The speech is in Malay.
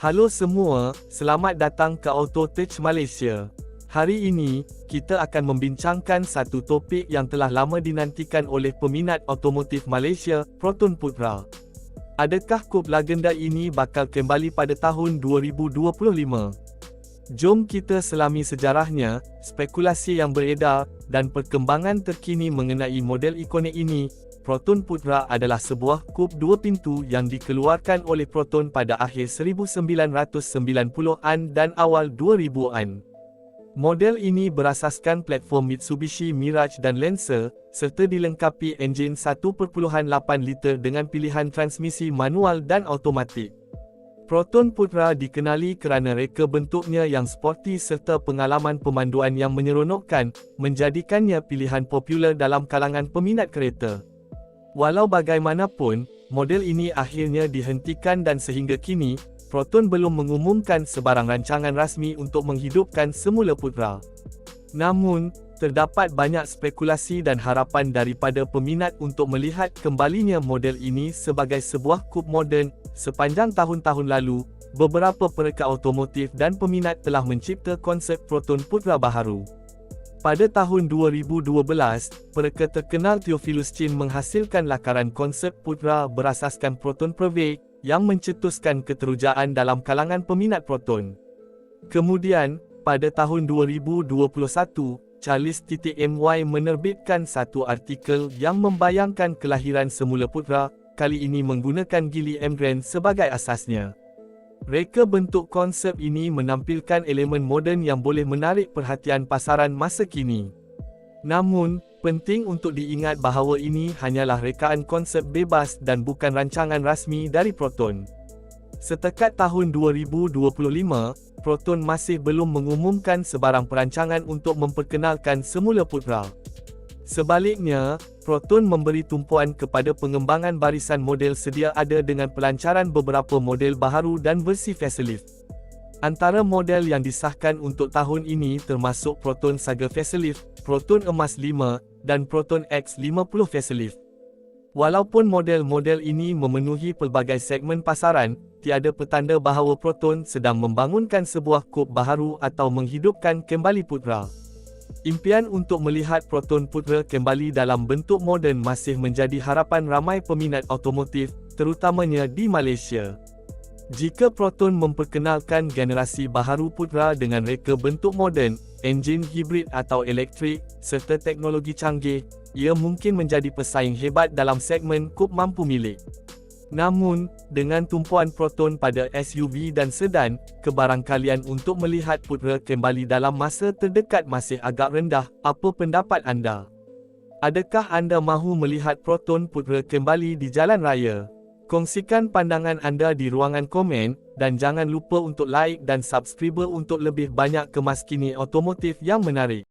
Halo semua, selamat datang ke Auto Touch Malaysia. Hari ini, kita akan membincangkan satu topik yang telah lama dinantikan oleh peminat otomotif Malaysia, Proton Putra. Adakah kub legenda ini bakal kembali pada tahun 2025? Jom kita selami sejarahnya, spekulasi yang beredar, dan perkembangan terkini mengenai model ikonik ini, Proton Putra adalah sebuah kub dua pintu yang dikeluarkan oleh Proton pada akhir 1990-an dan awal 2000-an. Model ini berasaskan platform Mitsubishi Mirage dan Lancer, serta dilengkapi enjin 1.8 liter dengan pilihan transmisi manual dan automatik. Proton Putra dikenali kerana reka bentuknya yang sporty serta pengalaman pemanduan yang menyeronokkan, menjadikannya pilihan popular dalam kalangan peminat kereta. Walau bagaimanapun, model ini akhirnya dihentikan dan sehingga kini, Proton belum mengumumkan sebarang rancangan rasmi untuk menghidupkan semula Putra. Namun, terdapat banyak spekulasi dan harapan daripada peminat untuk melihat kembalinya model ini sebagai sebuah kub moden. Sepanjang tahun-tahun lalu, beberapa pereka otomotif dan peminat telah mencipta konsep Proton Putra baharu. Pada tahun 2012, pereka terkenal Theophilus Chin menghasilkan lakaran konsep Putra berasaskan proton Pervade, yang mencetuskan keterujaan dalam kalangan peminat proton. Kemudian, pada tahun 2021, Charles TTMY menerbitkan satu artikel yang membayangkan kelahiran semula Putra, kali ini menggunakan Gili Emgren sebagai asasnya. Reka bentuk konsep ini menampilkan elemen moden yang boleh menarik perhatian pasaran masa kini. Namun, penting untuk diingat bahawa ini hanyalah rekaan konsep bebas dan bukan rancangan rasmi dari Proton. Setekat tahun 2025, Proton masih belum mengumumkan sebarang perancangan untuk memperkenalkan semula Putra. Sebaliknya, Proton memberi tumpuan kepada pengembangan barisan model sedia ada dengan pelancaran beberapa model baharu dan versi facelift. Antara model yang disahkan untuk tahun ini termasuk Proton Saga Facelift, Proton Emas 5, dan Proton X50 Facelift. Walaupun model-model ini memenuhi pelbagai segmen pasaran, tiada petanda bahawa Proton sedang membangunkan sebuah kub baharu atau menghidupkan kembali Putra. Impian untuk melihat Proton Putra kembali dalam bentuk moden masih menjadi harapan ramai peminat otomotif, terutamanya di Malaysia. Jika Proton memperkenalkan generasi baharu Putra dengan reka bentuk moden, enjin hibrid atau elektrik, serta teknologi canggih, ia mungkin menjadi pesaing hebat dalam segmen kub mampu milik. Namun, dengan tumpuan proton pada SUV dan sedan, kebarangkalian untuk melihat Putra kembali dalam masa terdekat masih agak rendah. Apa pendapat anda? Adakah anda mahu melihat Proton Putra kembali di jalan raya? Kongsikan pandangan anda di ruangan komen, dan jangan lupa untuk like dan subscribe untuk lebih banyak kemaskini otomotif yang menarik.